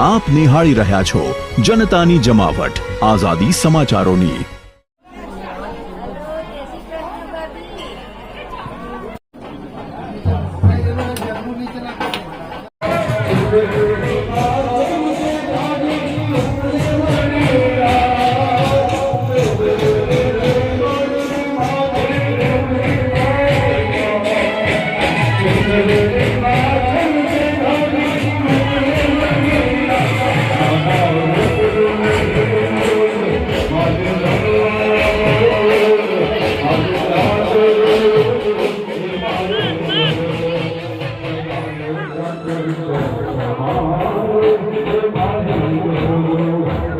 આપ નિહાળી રહ્યા છો જનતાની જમાવટ. આઝાદી સમાચારોની. Thank કરતો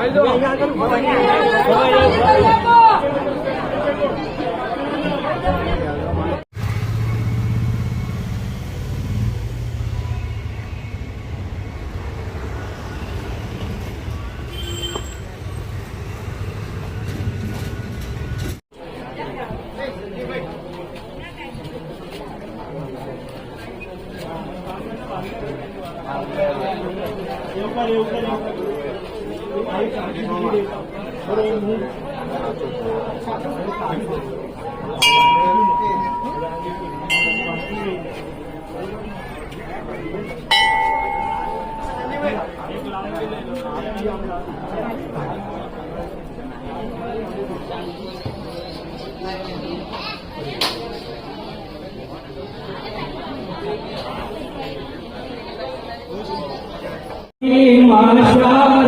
પાસે જાય 嗯好的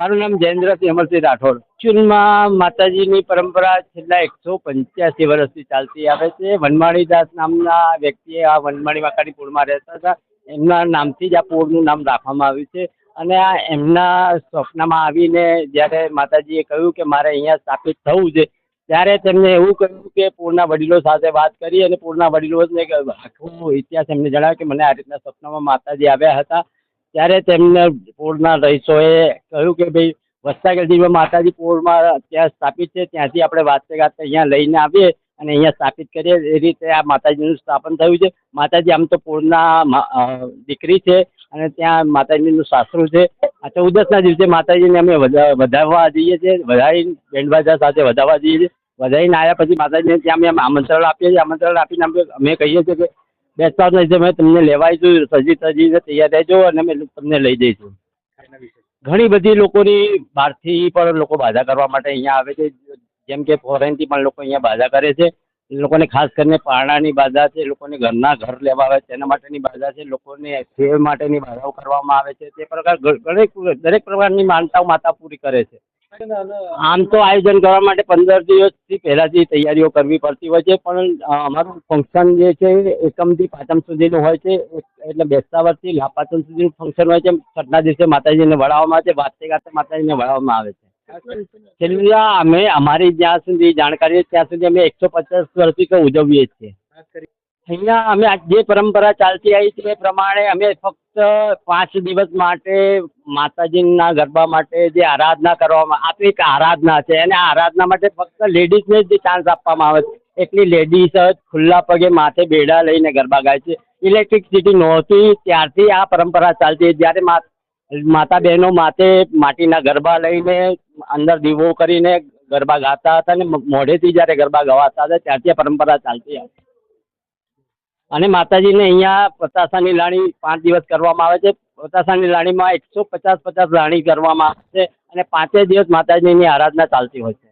મારું નામ જયેન્દ્રસિંહ અમરસિંહ રાઠોડ. ચૂનમાં માતાજીની પરંપરા છેલ્લા એકસો પંચ્યાસી વર્ષથી ચાલતી આવે છે. વનમાળીદાસ નામના વ્યક્તિએ આ વનમાળી વાંકાની પુરમાં રહેતા હતા. એમના નામથી જ આ પૂરનું નામ રાખવામાં આવ્યું છે. અને આ એમના સ્વપ્નમાં આવીને જ્યારે માતાજીએ કહ્યું કે મારે અહીંયા સ્થાપિત થવું છે, ત્યારે તેમને એવું કહ્યું કે પૂરના વડીલો સાથે વાત કરી અને પૂરના વડીલોને આખો ઇતિહાસ એમને જણાવ્યો કે મને આ રીતના સ્વપ્નમાં માતાજી આવ્યા હતા. ત્યારે તેમને પૂરના રહીશોએ કહ્યું કે ભાઈ વસ્ત્રાગઢીમાં માતાજી પૂરમાં ત્યાં સ્થાપિત છે, ત્યાંથી આપણે વાતે ગાતે અહીંયા લઈને આવીએ અને અહીંયા સ્થાપિત કરીએ. એ રીતે આ માતાજીનું સ્થાપન થયું છે. માતાજી આમ તો પૂરના દીકરી છે અને ત્યાં માતાજીનું સાસરું છે. આ ચૌદસના દિવસે માતાજીને અમે વધારવા જઈએ છીએ. વધારી બેન્ડબાજા સાથે વધાવવા જઈએ છીએ. વધારીને આવ્યા પછી માતાજીને ત્યાં અમે આમંત્રણ આપીએ છીએ. આમંત્રણ આપીને અમે કહીએ છીએ કે બેસતા નથી અમે તમને લેવા આવીશું સજી સજીને તૈયાર રહેજો અને અમે તમને લઈ જઈશું. ઘણી બધી લોકોની બહારથી પણ લોકો બાધા કરવા માટે અહીંયા આવે છે. જેમ કે ફોરેનથી પણ લોકો અહીંયા બાધા કરે છે. લોકોને ખાસ કરીને પારણાની બાધા છે લોકોને ઘરના ઘર લેવા આવે છે તેના માટેની બાધા છે લોકોને સેવ માટેની બાધાઓ કરવામાં આવે છે. તે પ્રકાર દરેક દરેક પ્રકારની માનતાઓ માતા પૂરી કરે છે. આમ તો આયોજન કરવા માટે પંદર દિવસથી પહેલાંથી તૈયારીઓ કરવી પડતી હોય છે, પણ અમારું ફંક્શન જે છે એ એકમથી પાંચમ સુધીનું હોય છે, એટલે બેસતા વર્ષથી લાપાચમ સુધીનું ફંક્શન હોય છે, છઠ્ઠા દિવસે માતાજીને વળાવવામાં આવે છે વાતે ગાતે માતાજીને વળાવવામાં આવે છે. છેલ્લા અમે અમારી જ્યાં સુધી જાણકારી ત્યાં સુધી અમે એકસો પચાસ વર્ષથી ઉજવીએ છીએ. અહીંયા અમે જે પરંપરા ચાલતી આવી છે એ પ્રમાણે અમે ફક્ત પાંચ દિવસ માટે માતાજીના ગરબા માટે જે આરાધના કરવામાં આપણી એક આરાધના છે અને આ આરાધના માટે ફક્ત લેડીઝને જ ચાન્સ આપવામાં આવે છે. એટલી લેડીઝ જ ખુલ્લા પગે માથે બેડા લઈને ગરબા ગાય છે. ઇલેક્ટ્રિસિટી નહોતી ત્યારથી આ પરંપરા ચાલતી જ્યારે માતા બહેનો માથે માટીના ગરબા લઈને અંદર દીવો કરીને ગરબા ગાતા હતા અને મોઢેથી જ્યારે ગરબા ગવાતા હતા, ત્યારથી આ પરંપરા ચાલતી આવી. અને માતાજીને અહીંયા પતાસાની લાણી પાંચ દિવસ કરવામાં આવે છે. પતાસાની લાણીમાં એકસો પચાસ પચાસ લાણી કરવામાં આવે છે અને પાંચે દિવસ માતાજીની આરાધના ચાલતી હોય છે.